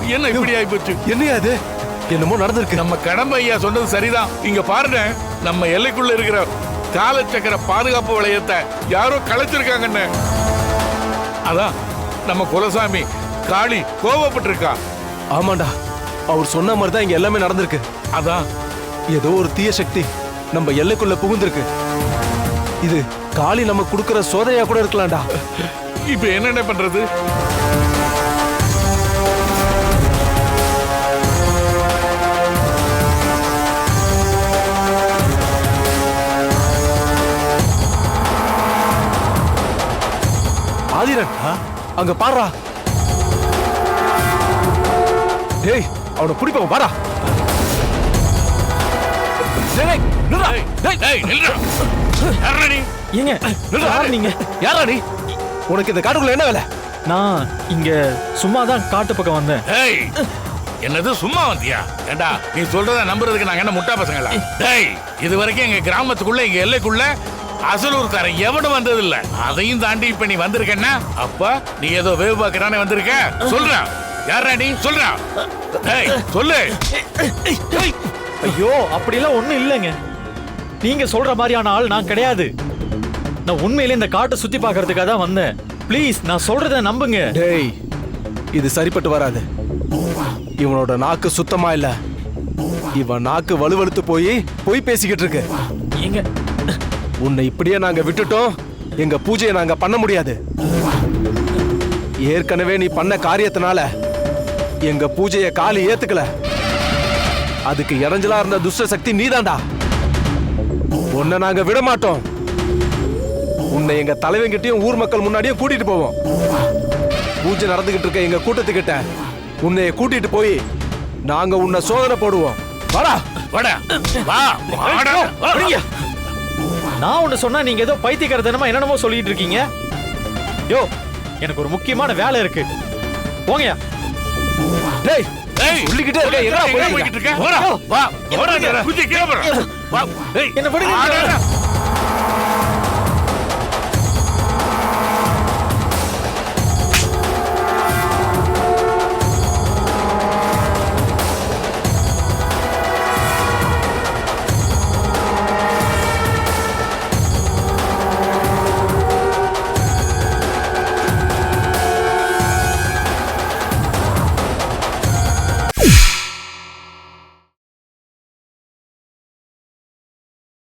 ஆயிப்போச்சு. என்னையா இது? என்னமோ நடந்திருக்கு. நம்ம கடமை ஐயா சொன்னது சரிதான். இங்க பாருங்க நம்ம எல்லைக்குள்ள இருக்கிற காலச்சக்கர பாதுகாப்பு வளையத்தை யாரோ கலைச்சிருக்காங்கன்னு. அதான் நம்ம குலசாமி காளி கோவப்பட்டிருக்கா. ஆமாண்டா அவர் சொன்ன மாதிரி தான் இங்க எல்லாமே நடந்திருக்கு. அதான். ஏதோ ஒரு தீய சக்தி நம்ம எல்லைக்குள்ள புகுந்திருக்கு. இது காளி நம்ம கொடுக்கிற சோதனையா கூட இருக்கலாம்டா. இப்ப என்னென்ன பண்றது? ஆதிரன் அங்க பாடுறா டேய் அவனை பிடிப்பவன் பாடா டேய், டேய், நில்றா. டேய், டேய், நில்லுடா. யார்றா நீ? ஏங்க யார் நீங்க? யாரா நீ? உனக்கு இந்த காட்டுக்குள்ள என்ன வேலை? நான் இங்க சும்மா தான் காட்டு பக்கம் வந்தேன். டேய், என்னது சும்மா வந்தியா? ஏண்டா நீ சொல்றத நம்புறதுக்கு நாங்க என்ன முட்டா பசங்களா? டேய் இது வரைக்கும் எங்க கிராமத்துக்குள்ள எங்க எல்லைக்குள்ள அசலூர் தர எவனும் வந்தது இல்ல அதையும் தாண்டி இப்ப நீ வந்திருக்கன்னா அப்ப நீ ஏதோ வேவு பார்க்கறானே வந்திருக்க? சொல்றா. யாரா நீ? சொல்றா. டேய் சொல்லு. ஐயோ அப்படிலாம் ஒண்ணும் இல்லைங்க. நீங்க சொல்ற மாதிரியான ஆள் நான் கிடையாது. நான் உண்மையிலே இந்த காட்டை சுத்தி பார்க்கறதுக்காக தான் வந்தேன். ப்ளீஸ் நான் சொல்றத நம்புங்க. டேய் இது சரிப்பட்டு வராது. இவனோட நாக்கு சுத்தமா இல்ல. இவன் நாக்கு வலுவழுத்து போய் பொய் பேசிக்கிட்டு இருக்கு. ஏங்க உன்னை இப்படியே நாங்க விட்டுட்டோம் எங்க பூஜையை நாங்க பண்ண முடியாது ஏற்கனவே நீ பண்ண காரியத்தினால எங்க பூஜையை காலி ஏத்துக்கல அதுக்கு இடைஞ்சலா இருந்த துஷ்ட சக்தி நீதான்டா உன்னை நாங்க விட மாட்டோம் உன்னை எங்க தலைவங்கிட்டயும் ஊர் மக்கள் முன்னாடியும் கூட்டிட்டு போவோம் பூஜை நடந்துகிட்டு இருக்க எங்க கூட்டத்துக்கிட்ட உன்னைய கூட்டிட்டு போய் நாங்க உன்னை சோதனை போடுவோம் வாடா வாடா வா வாடா. நான் ஒண்ணு சொன்னா நீங்க ஏதோ பைத்தியக்காரத்தனமா என்னென்னமோ சொல்லிட்டு இருக்கீங்க யோ எனக்கு ஒரு முக்கியமான வேலை இருக்கு போங்கயா டேய் டேய் சொல்லிக்கிட்டே இருக்க, எங்கடா எங்க போயிட்டு இருக்க? போடா, வா, போடா, போடா. என்ன. வாடா.